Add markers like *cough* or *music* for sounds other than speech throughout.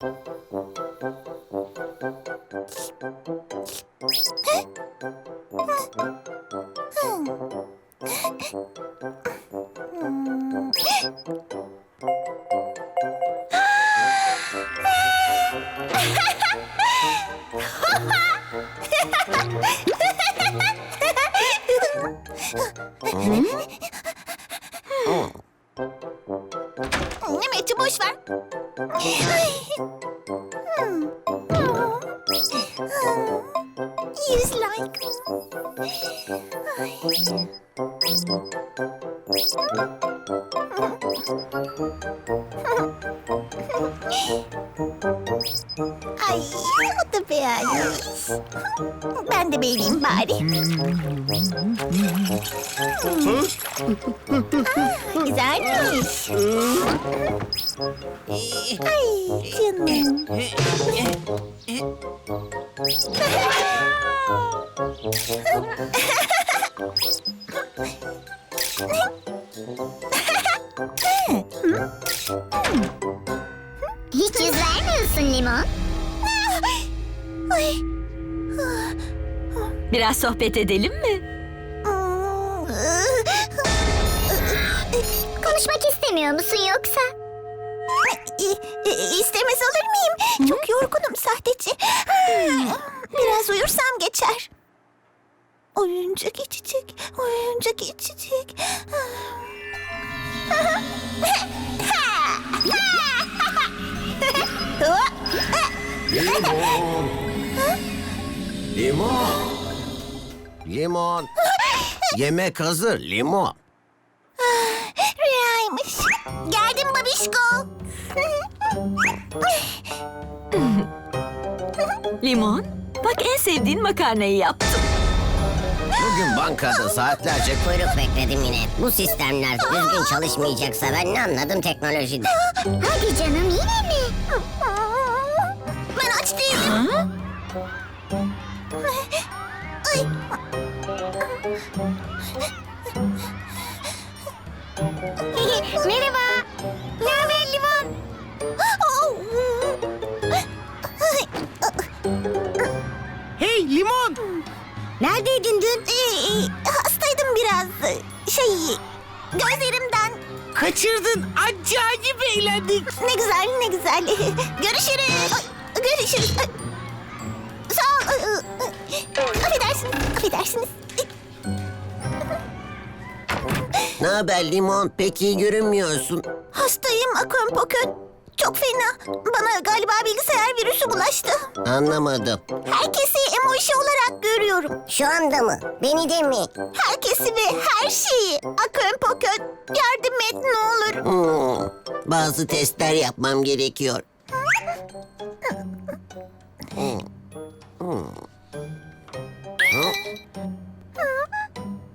Música Ben de beğeneyim bari. Ah, Güzelmiş. Ay canım. Hiç yüz vermiyorsun Limon. Ay. Biraz sohbet edelim mi? Konuşmak istemiyor musun yoksa? İstemez olur muyum? Çok yorgunum sahteci. Biraz uyursam geçer. Oyunca geçecek, oyunca geçecek. Limon. Limon. Yemek hazır limon. Rüyaymış. Geldim babişko. Limon, bak en sevdiğin makarnayı yaptım. Bugün bankada saatlerce Kuyruk bekledim yine. Bu sistemler düzgün çalışmayacaksa ben ne anladım teknolojide. Hadi canım yine mi? Ben aç değilim. Ha? Limon! Neredeydin dün? Ee, hastaydım biraz. Şey, gözlerimden. Kaçırdın. Acayip eğlendik. Ne güzel, ne güzel. Görüşürüz. Ay, Görüşürüz. Ay. Sağ ol. Affedersiniz, affedersiniz. ne haber limon pek iyi görünmüyorsun. Hastayım Akön Pokön. Çok fena. Bana galiba bilgisayar virüsü bulaştı. Anlamadım. Herkesi emoji olarak görüyorum. Şu anda mı? Beni de mi? Herkesi ve her şeyi. Akön Pokön. Yardım et ne olur. Hmm, bazı testler yapmam gerekiyor.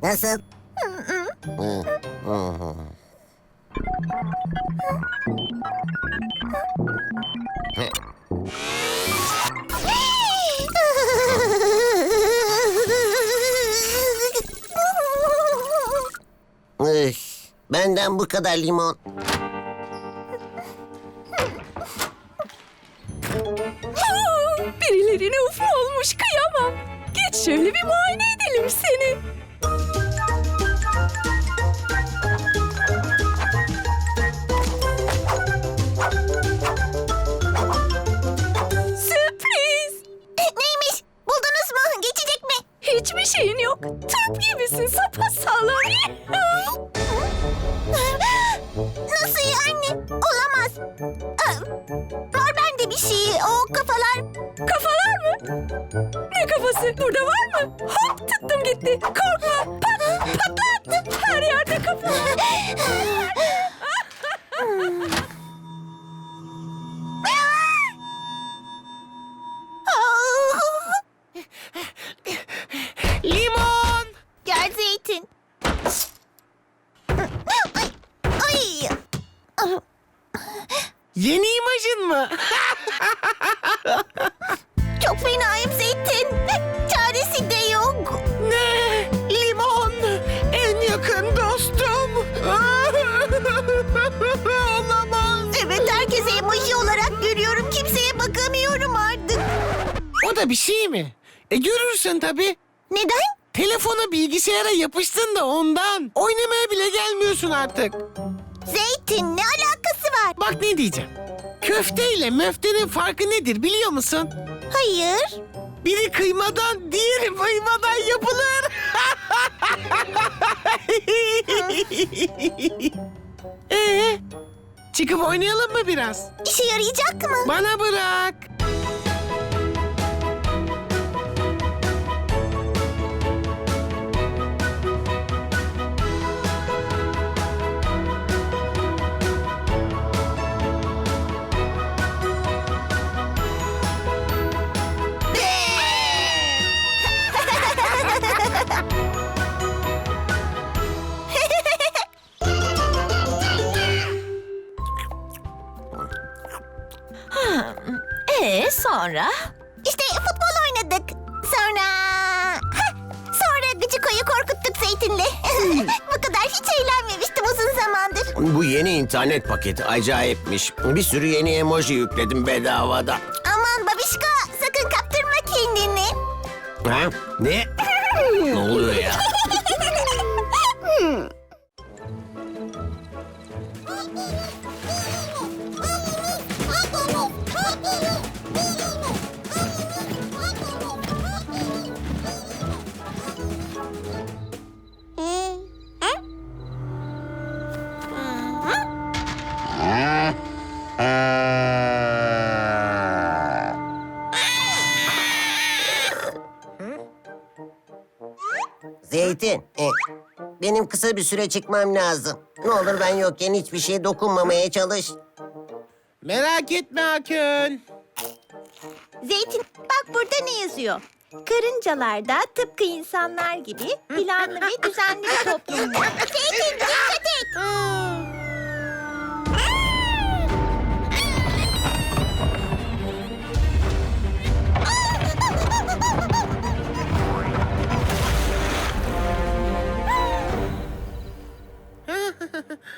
Nasıl? Üh, benden bu kadar limon. Birilerine ufu olmuş kıyamam. Geç şöyle bir muayene edelim Nasıl yani? Olamaz. Aa, Var bende bir şey. O kafalar. Kafalar mı? Ne kafası? Burada var mı? Hop tuttum gitti. Korkma. Pat, patlat. Her yerde kafalar. Yeni imajın mı? *laughs* Çok fenayım zeytin. Çaresi de yok. ne? Limon! En yakın dostum! *laughs* Olamaz! Evet herkese emoji olarak görüyorum. Kimse da bir şey mi? E görürsün tabii. Neden? Telefona bilgisayara yapıştın da ondan. Oynamaya bile gelmiyorsun artık. Zeytin ne alakası var? Bak ne diyeceğim. Köfte ile möftenin farkı nedir biliyor musun? Hayır. Biri kıymadan, diğeri kıymadan yapılır. *laughs* ee, çıkıp oynayalım mı biraz? İşe yarayacak mı? Bana bırak. Sonra? İşte futbol oynadık. Sonra... Sonra Gıcıko'yu korkuttuk Zeytin'le. *laughs* Bu kadar hiç eğlenmemiştim uzun zamandır. Bu yeni internet paketi acayipmiş. Bir sürü yeni emoji yükledim bedavada. Aman babişko sakın kaptırma kendini. Ha? Ne kısa bir süre çıkmam lazım. Ne olur ben yokken hiçbir şeye dokunmamaya çalış. Merak etme Akın. Zeytin bak burada ne yazıyor? Karıncalar da tıpkı insanlar gibi planlı ve düzenli bir toplumlar. *laughs* Zeytin dikkat et. *laughs*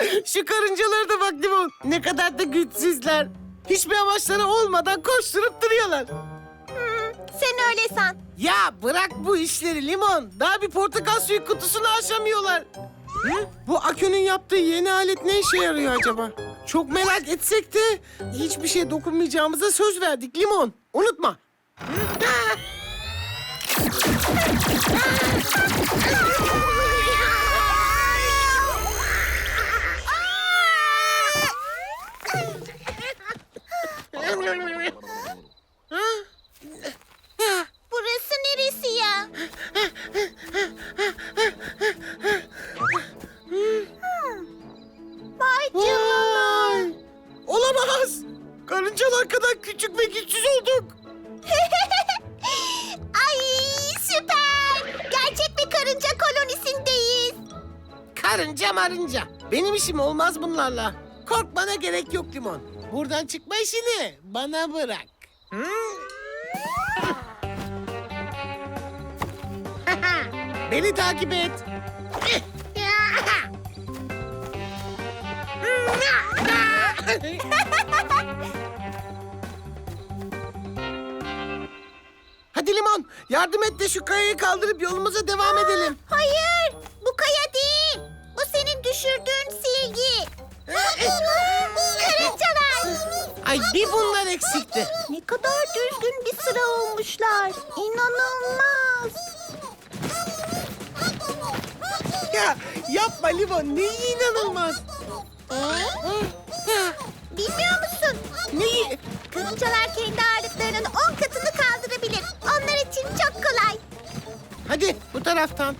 *laughs* Şu karıncalara da bak Limon. Ne kadar da güçsüzler. Hiçbir amaçları olmadan koşturup duruyorlar. Sen öyle san. Ya bırak bu işleri Limon. Daha bir portakal suyu kutusunu aşamıyorlar. Hı? Bu Akü'nün yaptığı yeni alet ne işe yarıyor acaba? Çok merak etsek de hiçbir şeye dokunmayacağımıza söz verdik Limon. Unutma. Burası neresi ya? Vay canına. Olamaz. Karıncalar kadar küçük ve güçsüz olduk. *laughs* Karınca marınca. Benim işim olmaz bunlarla. Korkmana gerek yok Limon. Buradan çıkma işini bana bırak. Hı? *laughs* Beni takip et. *laughs* Hadi Limon yardım et de şu kayayı kaldırıp yolumuza devam edelim. Hayır bu kaya değil. Bu senin düşürdüğün silgi. Karıncalar. Ay bir bunlar eksikti. Ne kadar düzgün bir sıra olmuşlar. İnanılmaz. Ya yapma Limon neyi inanılmaz. Bilmiyor musun? Neyi? Karıncalar kendi ağırlıklarının on katını kaldırabilir. Onlar için çok kolay. Hadi bu taraftan.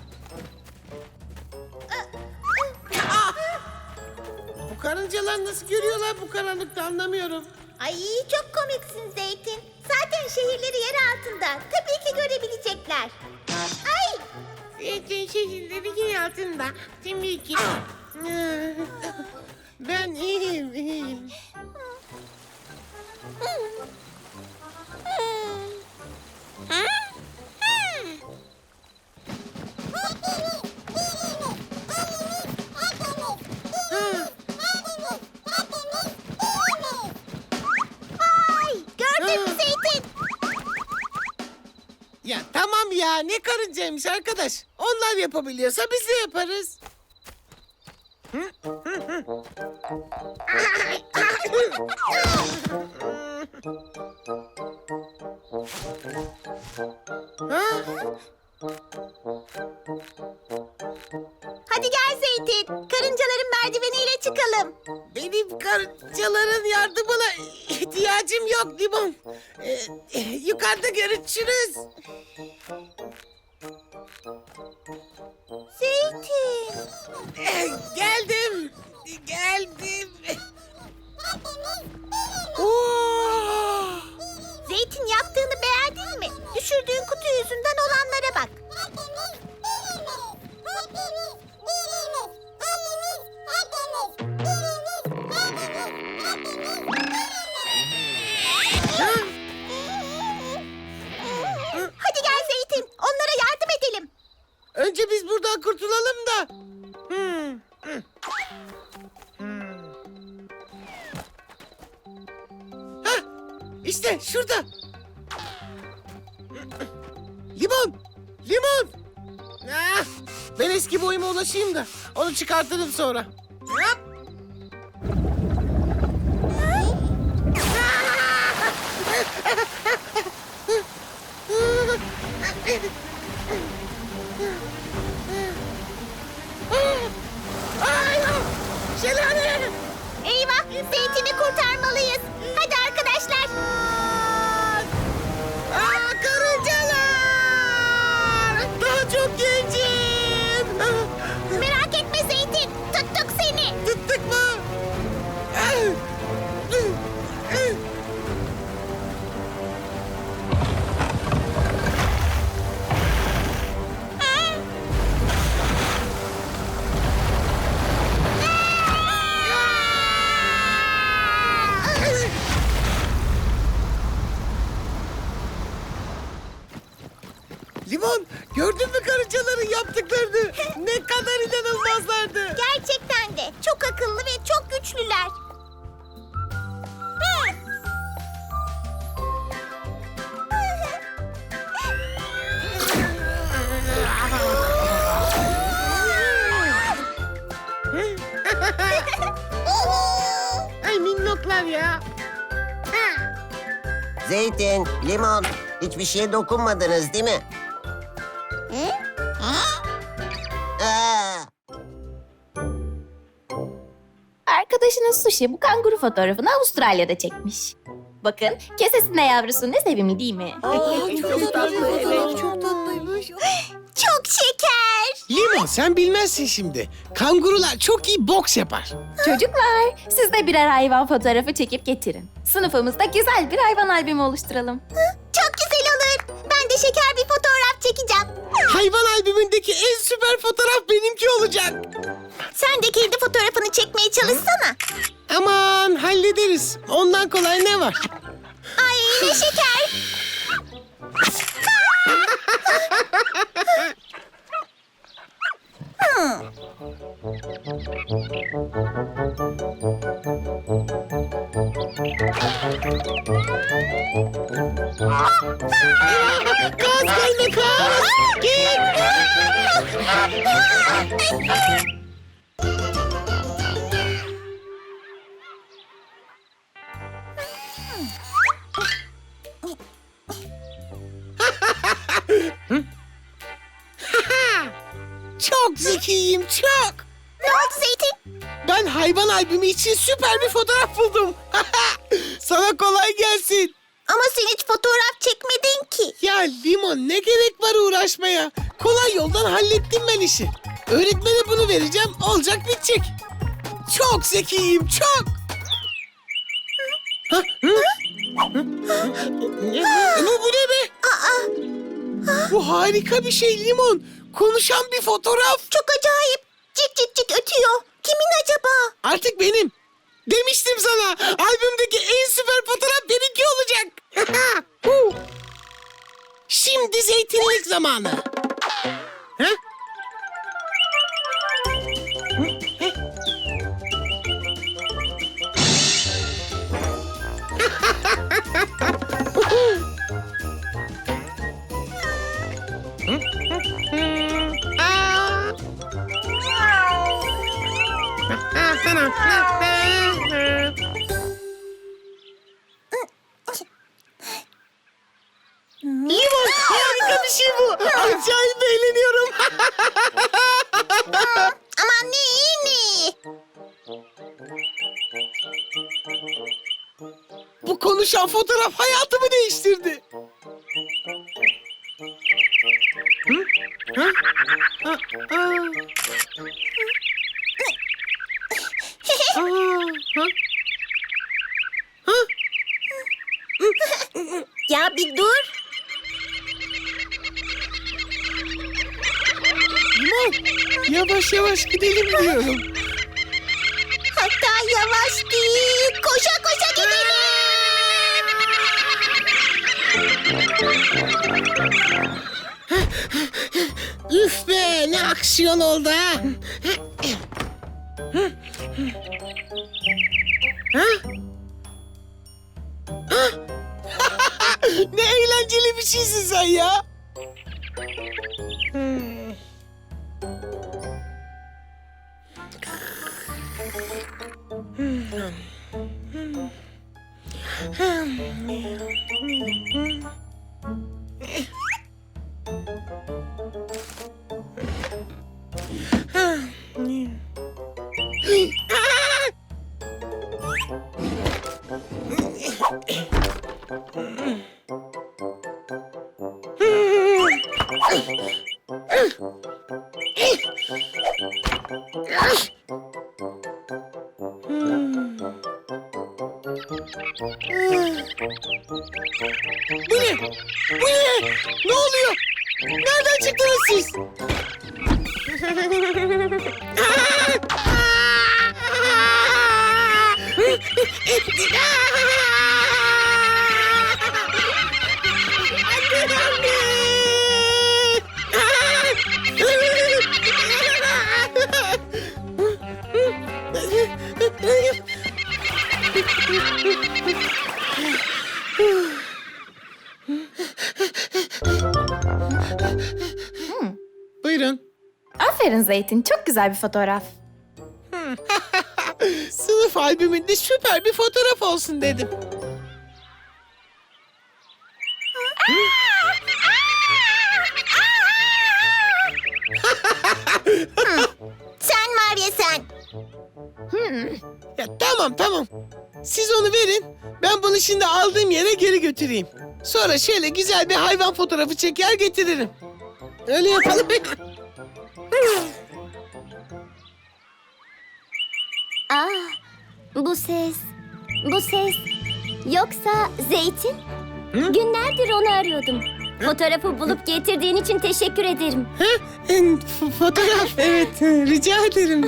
Karıncalar nasıl görüyorlar bu karanlıkta anlamıyorum. Ay çok komiksin Zeytin. Zaten şehirleri yer altında. Tabii ki görebilecekler. Ay Zaten şehirleri yer altında. Tabii ki. Ben iyiyim, iyiyim. ya ne karıncaymış arkadaş. Onlar yapabiliyorsa biz de yaparız. *laughs* Geldim. *laughs* Zeytin yaptığını beğendin mi? Düşürdüğün kutu yüzünden olanlara bak. Hadi gel Zeytin. Onlara yardım edelim. Önce biz buradan kurtulalım da. İşte şurada. Limon, limon. Ah, ben eski boyuma ulaşayım da onu çıkartırım sonra. Gördün mü karıncaların yaptıklarını? Ne kadar inanılmazlardı. Gerçekten de çok akıllı ve çok güçlüler. *laughs* Ay minnoklar ya. Zeytin, limon, hiçbir şeye dokunmadınız değil mi? Sushi bu kanguru fotoğrafını Avustralya'da çekmiş. Bakın kesesinde yavrusu ne sevimli değil mi? Çok şeker. Limon sen bilmezsin şimdi. Kangurular çok iyi boks yapar. Çocuklar siz de birer hayvan fotoğrafı çekip getirin. Sınıfımızda güzel bir hayvan albümü oluşturalım. Çok güzel olur. Ben de şeker bir fotoğraf çekeceğim. Hayvan albümündeki en süper fotoğraf benimki olacak. Sen de kendi fotoğrafını çekmeye çalışsana. Aman hallederiz. Ondan kolay ne var? Ay ne şeker. *laughs* Kaz gelme kaz. Git. çok zekiyim çok. Ne oldu Zeytin? Ben hayvan albümü için süper bir fotoğraf buldum. *laughs* Sana kolay gelsin. Ama sen hiç fotoğraf çekmedin ki. Ya Limon ne gerek var uğraşmaya? Kolay yoldan hallettim ben işi. Öğretmene bunu vereceğim, olacak bitecek. Çok zekiyim, çok. Ha, hı? Hı? Ne? Bu, bu ne be? Bu harika bir şey Limon. Konuşan bir fotoğraf. Çok acayip. Cik cik cik ötüyor. Kimin acaba? Artık benim. Demiştim sana. Albümdeki en süper fotoğraf benimki olacak. *laughs* Şimdi zeytinlik zamanı. Ha? Limon harika bir şey bu. Acayip eğleniyorum. *laughs* Aman ne iyi ne. Bu konuşan fotoğraf hayatımı değiştirdi. Aa, ha? Ya bir dur. Limon, yavaş yavaş gidelim diyorum. Hatta yavaş değil. Koşa koşa gidelim. Üf be ne aksiyon oldu ha. Ha? Eğlenceli bir şeysin sen ya. Hmm. Bu Zeytin. Çok güzel bir fotoğraf. *laughs* Sınıf albümünde süper bir fotoğraf olsun dedim. *laughs* Sen var ya sen. Ya tamam tamam. Siz onu verin. Ben bunu şimdi aldığım yere geri götüreyim. Sonra şöyle güzel bir hayvan fotoğrafı çeker getiririm. Öyle yapalım. *laughs* Aa, bu ses, bu ses. Yoksa Zeytin? Günlerdir onu arıyordum. Fotoğrafı bulup getirdiğin için teşekkür ederim. F- fotoğraf evet rica ederim.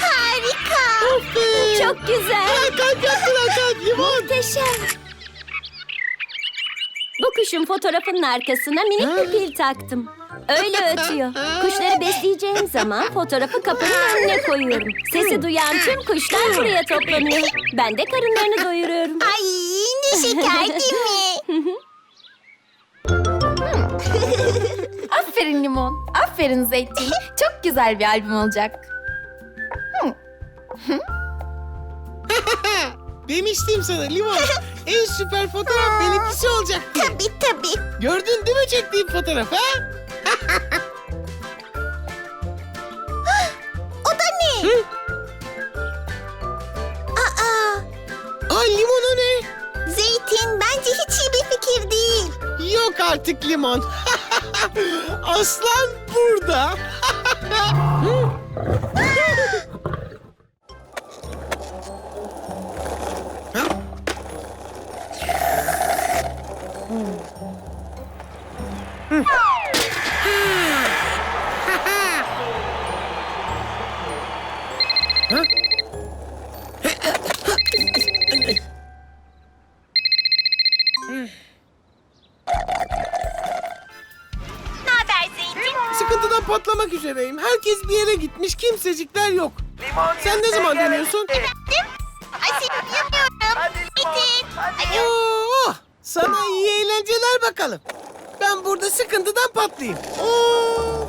Harika. Çok güzel, Kalp yaptılar kalp limon. muhteşem. Bu kuşun fotoğrafının arkasına minik bir pil taktım. Öyle ötüyor. Kuşları besleyeceğim zaman fotoğrafı kapının önüne koyuyorum. Sesi duyan tüm kuşlar buraya toplanıyor. Ben de karınlarını doyuruyorum. Ay ne şeker değil mi? *laughs* Aferin Limon. Aferin Zeytin. Çok güzel bir albüm olacak. *laughs* Demiştim sana limon. en süper fotoğraf benimkisi olacak diye. Tabii tabii. Gördün değil mi çektiğim fotoğraf ha? *gasps* O da ne? Aa, Aa limon o ne? zeytin bence hiç iyi bir. Yok artık limon. *laughs* Aslan burada. Ne *laughs* Herkes bir yere gitmiş, kimsecikler yok. Sen ne zaman dönüyorsun? Efendim? Ay seni duyamıyorum. Alo. Oo, sana iyi eğlenceler bakalım. Ben burada sıkıntıdan patlayayım. Oo.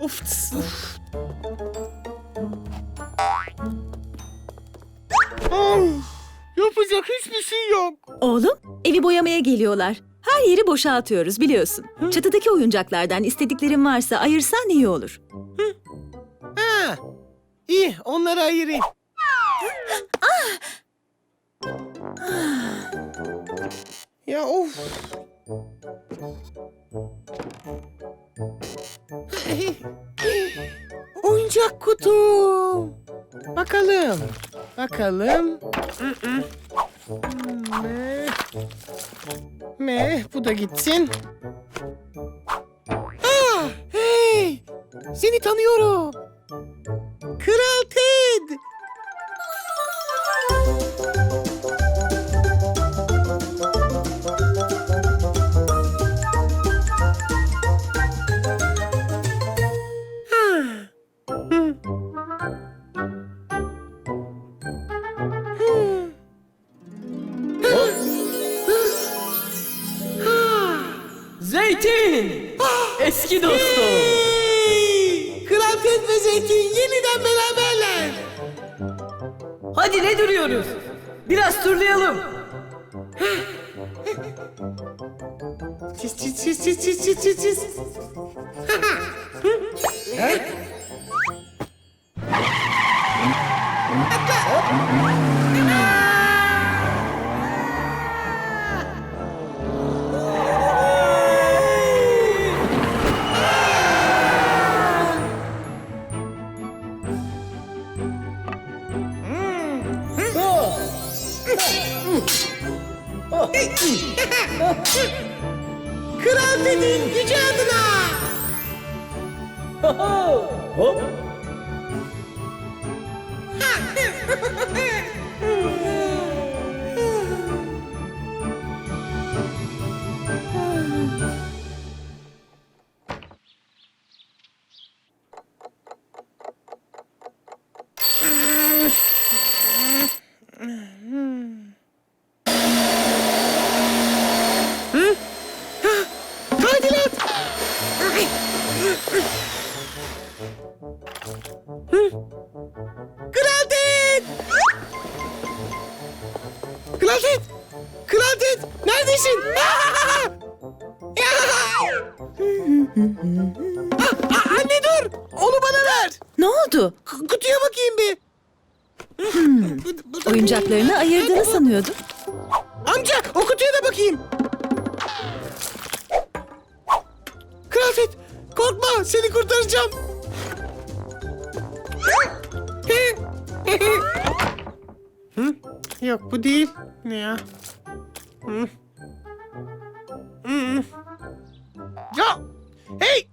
Of. tıs, Her yeri boşaltıyoruz biliyorsun. Çatıdaki oyuncaklardan istediklerin varsa ayırsan iyi olur. Ha. İyi onları ayırayım. ya of. Oyuncak kutum. Bakalım. Bakalım. Me. Me. Bu da gitsin. Ah, hey. Seni tanıyorum. Kral Ted. Eski dostum. Hey! Kral Ted ve Zeytin yeniden beraberler. Hadi ne duruyoruz? Biraz turlayalım. Çiz çiz çiz çiz çiz çiz çiz *laughs* Ted'in gücü adına. *laughs* Hop. *laughs* ah, Anne dur. Onu bana ver. Ne oldu? K- kutuya bakayım bir. Bu- bu- Oyuncaklarını ayırdığını sanıyordum. Amca o kutuya da bakayım. Ted korkma seni kurtaracağım. Hı? Yok bu değil. Ne ya? Hı? Hı. Ya hey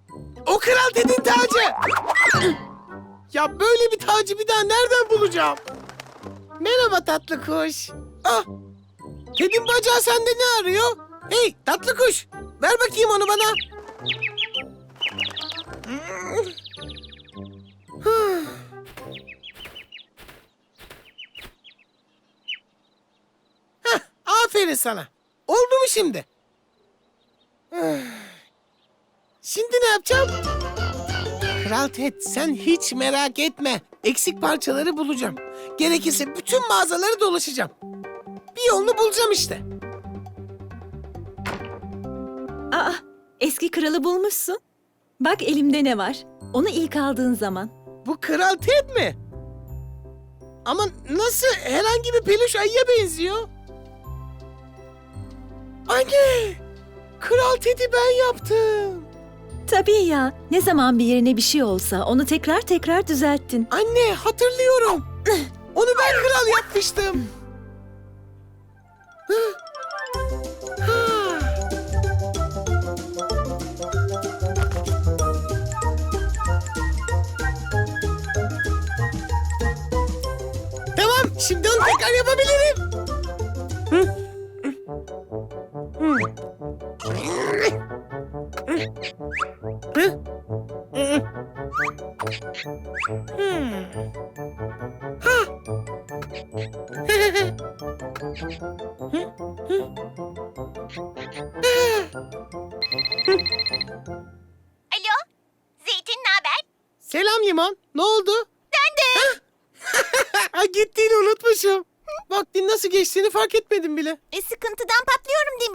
o Kral Ted'in tacı. ya böyle bir tacı bir daha nereden bulacağım? Merhaba tatlı kuş. Ah Kedin bacağı sende ne arıyor? Hey tatlı kuş. Ver bakayım onu bana. Heh, aferin sana. Oldu mu? Şimdi Kral Ted sen hiç merak etme. Eksik parçaları bulacağım. Gerekirse bütün mağazaları dolaşacağım. Bir yolunu bulacağım işte. Aa, eski kralı bulmuşsun. Bak elimde ne var. Onu ilk aldığın zaman. Bu Kral Ted mi? Ama nasıl herhangi bir peluş ayıya benziyor? Anne! Kral Ted'i ben yaptım. Tabii ya. Ne zaman bir yerine bir şey olsa onu tekrar tekrar düzelttin. Anne hatırlıyorum. *laughs* Onu ben kral yapmıştım.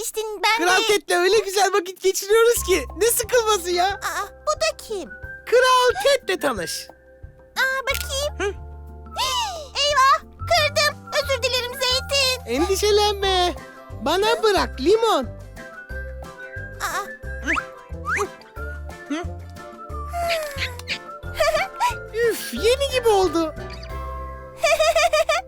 Demiştin ben Kral de. Cat'le öyle güzel vakit geçiriyoruz ki. Ne sıkılması ya? Aa, bu da kim? Kral Cat'le tanış. Aa, bakayım. *gasps* Eyvah kırdım. Özür dilerim Zeytin. Endişelenme. Bana bırak limon. Aa. *laughs* Üf yeni gibi oldu. *laughs*